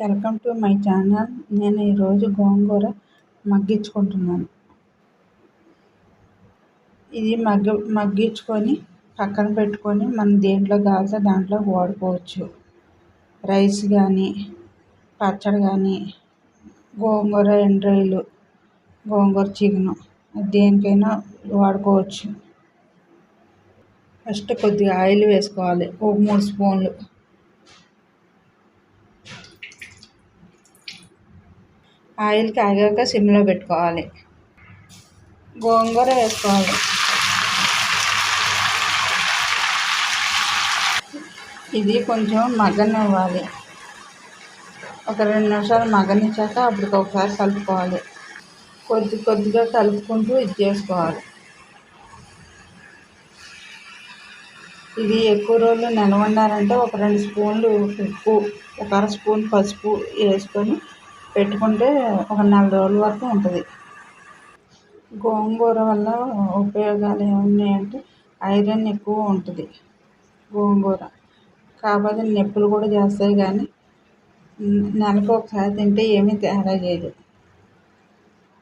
Welcome to my channel నేను ఈరోజు గోంగూర మగ్గించుకుంటున్నాను. ఇది మగ్గ మగ్గించుకొని పక్కన పెట్టుకొని మనం దేంట్లో కావాల్సిన దాంట్లో వాడుకోవచ్చు. రైస్ కానీ పచ్చడి కానీ గోంగూర ఎండ్రాయిలు గోంగూర చికెను దేనికైనా వాడుకోవచ్చు. ఫస్ట్ కొద్దిగా ఆయిల్ వేసుకోవాలి. ఒక మూడు స్పూన్లు. ఆయిల్ కాగాక సిమ్లో పెట్టుకోవాలి. గోంగూర వేసుకోవాలి. ఇది కొంచెం మగ్గనివ్వాలి. ఒక రెండు నిమిషాలు మగ్గనిచ్చాక అప్పటికి ఒకసారి కలుపుకోవాలి. కొద్ది కొద్దిగా కలుపుకుంటూ ఇది చేసుకోవాలి. ఇది ఎక్కువ రోజులు నిలవండాలంటే ఒక రెండు స్పూన్లు ఉప్పు ఒక అర స్పూన్ పసుపు వేసుకొని పెట్టుకుంటే ఒక నెల రోజుల వరకు ఉంటుంది. గోంగూర వల్ల ఉపయోగాలు ఏమున్నాయంటే ఐరన్ ఎక్కువ ఉంటుంది గోంగూర. కాకపోతే నొప్పులు కూడా చేస్తాయి కానీ నెలకు ఒకసారి తింటే ఏమీ తేడా చేయదు.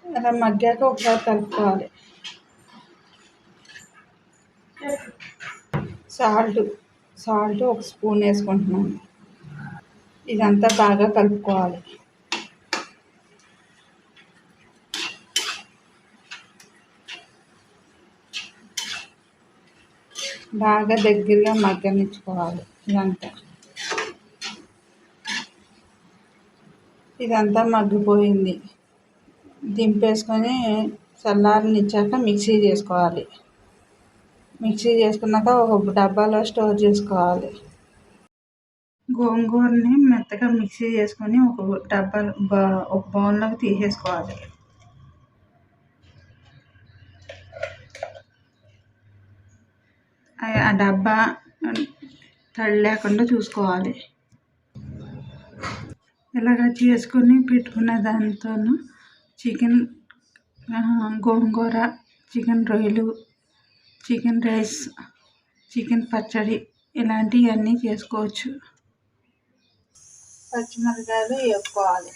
అలా మగ్గాక ఒకసారి కలుపుకోవాలి. సాల్ట్ సాల్ట్ ఒక స్పూన్ వేసుకుంటున్నాను. ఇదంతా బాగా కలుపుకోవాలి. బాగా దగ్గరగా మగ్గనిచ్చుకోవాలి. ఇదంతా. ఇదంతా మగ్గిపోయింది. దింపేసుకొని చల్లారనిచ్చాక మిక్సీ చేసుకోవాలి. మిక్సీ చేసుకున్నాక ఒక డబ్బాలో స్టోర్ చేసుకోవాలి. గోంగూరని మెత్తగా మిక్సీ చేసుకొని ఒక డబ్బా ఒక బౌన్లోకి తీసేసుకోవాలి. డబ్బా తడి లేకుండా చూసుకోవాలి. ఇలాగ చేసుకొని పెట్టుకున్న దాంతో చికెన్ గోంగూర చికెన్ రొయ్యలు చికెన్ రైస్ చికెన్ పచ్చడి ఇలాంటివన్నీ చేసుకోవచ్చు. పచ్చిమిరకాయలు వేపుకోవాలి.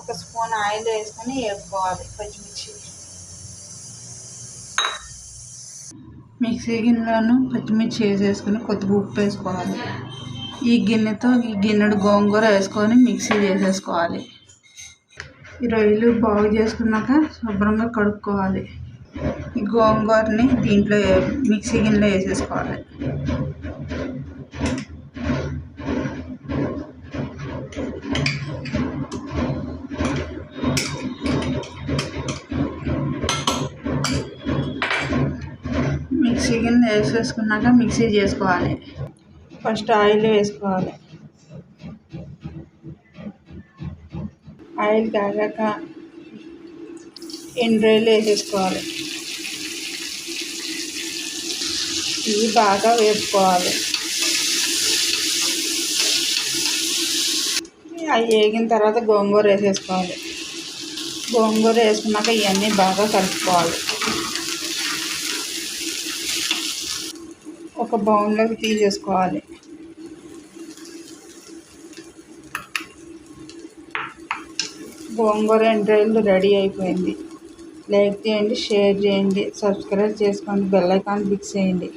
ఒక స్పూన్ ఆయిల్ వేసుకొని వేపుకోవాలి. పచ్చిమిర్చి మిక్సీ గిన్నెలోను పచ్చిమిర్చి వేసేసుకొని కొద్దిగా ఉప్పు వేసుకోవాలి. ఈ గిన్నెతో ఈ గిన్నెడు గోంగూర వేసుకొని మిక్సీ చేసేసుకోవాలి. ఈ రొయ్యలు బాగు చేసుకున్నాక శుభ్రంగా కడుక్కోవాలి. ఈ గోంగూరని దీంట్లో మిక్సీ గిన్నెలో వేసేసుకోవాలి. మిక్సీ గిన్నె వేసేసుకున్నాక మిక్సీ చేసుకోవాలి. ఫస్ట్ ఆయిల్ వేసుకోవాలి. ఆయిల్ కాగాక ఎండ్రాయిల్ వేసేసుకోవాలి. ఇవి బాగా వేపుకోవాలి. అవి వేగిన తర్వాత గోంగూర వేసేసుకోవాలి. గోంగూర వేసుకున్నాక ఇవన్నీ బాగా కలుపుకోవాలి. ఒక బౌన్లోకి తీసేసుకోవాలి. గోంగూర ఎండ్రాయిలు రెడీ అయిపోయింది. లైక్ చేయండి షేర్ చేయండి సబ్స్క్రైబ్ చేసుకోండి బెల్ ఐకాన్ ఫిక్స్ చేయండి.